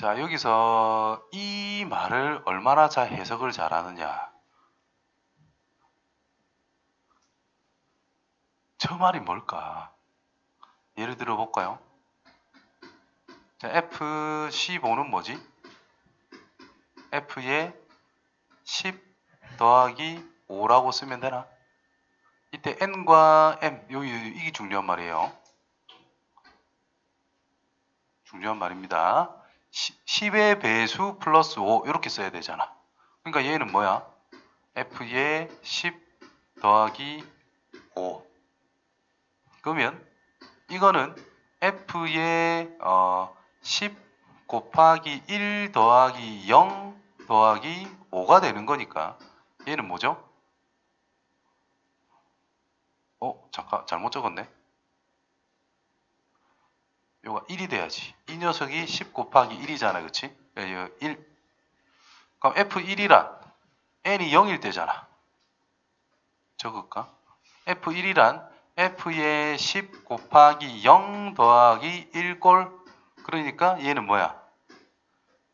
자, 여기서 이 말을 얼마나 잘 해석을 잘하느냐. 저 말이 뭘까? 예를 들어 볼까요? 자, F15는 뭐지? F에 10 더하기 5라고 쓰면 되나? 이때 N과 M, 여기, 이게 중요한 말이에요. 중요한 말입니다. 10 의 배수 플러스 5 이렇게 써야 되잖아. 그러니까 얘는 뭐야? F의 10 더하기 5 그러면 이거는 F의 어, 10 곱하기 1 더하기 0 더하기 5가 되는 거니까 얘는 뭐죠? 어 잠깐 잘못 적었네 요가 1이 돼야지 이 녀석이 10 곱하기 1이잖아 그치? 1 그럼 F1이란 n이 0일 때잖아 적을까? F1이란 F의 10 곱하기 0 더하기 1골 그러니까 얘는 뭐야?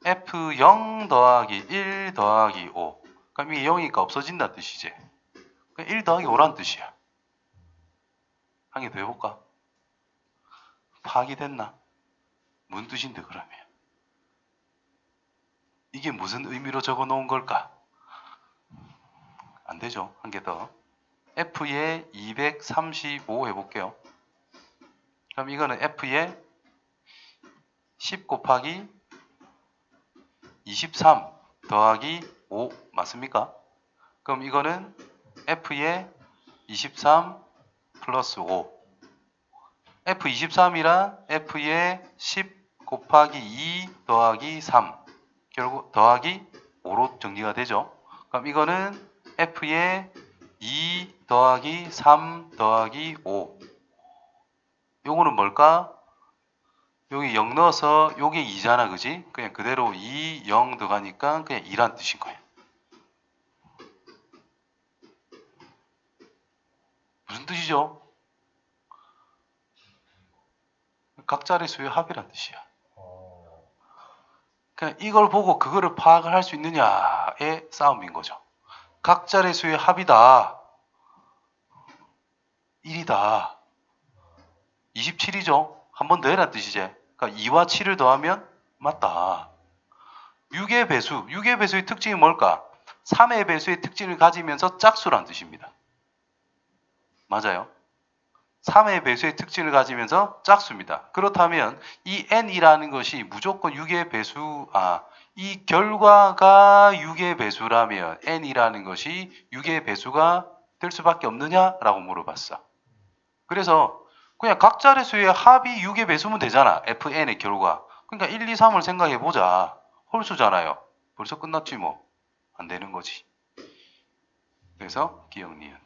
F0 더하기 1 더하기 5 그럼 이게 0이니까 없어진다는 뜻이지 1 더하기 5란 뜻이야 한 개 더 해볼까? 파악이 됐나? 무슨 뜻인데 그러면? 이게 무슨 의미로 적어 놓은 걸까? 안 되죠. 한 개 더. F에 235 해볼게요. 그럼 이거는 F에 10 곱하기 23 더하기 5 맞습니까? 그럼 이거는 F에 23 플러스 5 F23이란 F에 10 곱하기 2 더하기 3 결국 더하기 5로 정리가 되죠. 그럼 이거는 F에 2 더하기 3 더하기 5 요거는 뭘까? 여기 0 넣어서 요게 2잖아 그지? 그냥 그대로 2, 0 들어가니까 그냥 2란 뜻인 거예요. 무슨 뜻이죠? 각자의 수의 합이란 뜻이야. 그냥 이걸 보고 그거를 파악을 할 수 있느냐의 싸움인 거죠. 각자의 수의 합이다. 1이다. 27이죠. 한 번 더 해란 뜻이지. 그러니까 2와 7을 더하면 맞다. 6의 배수, 6의 배수의 특징이 뭘까? 3의 배수의 특징을 가지면서 짝수란 뜻입니다. 맞아요. 3의 배수의 특징을 가지면서 짝수입니다. 그렇다면 이 n이라는 것이 무조건 6의 배수, 아, 이 결과가 6의 배수라면 n이라는 것이 6의 배수가 될 수밖에 없느냐라고 물어봤어. 그래서 그냥 각자의 수의 합이 6의 배수면 되잖아. fn의 결과. 그러니까 1, 2, 3을 생각해 보자. 홀수잖아요. 벌써 끝났지 뭐. 안 되는 거지. 그래서 기억 니은.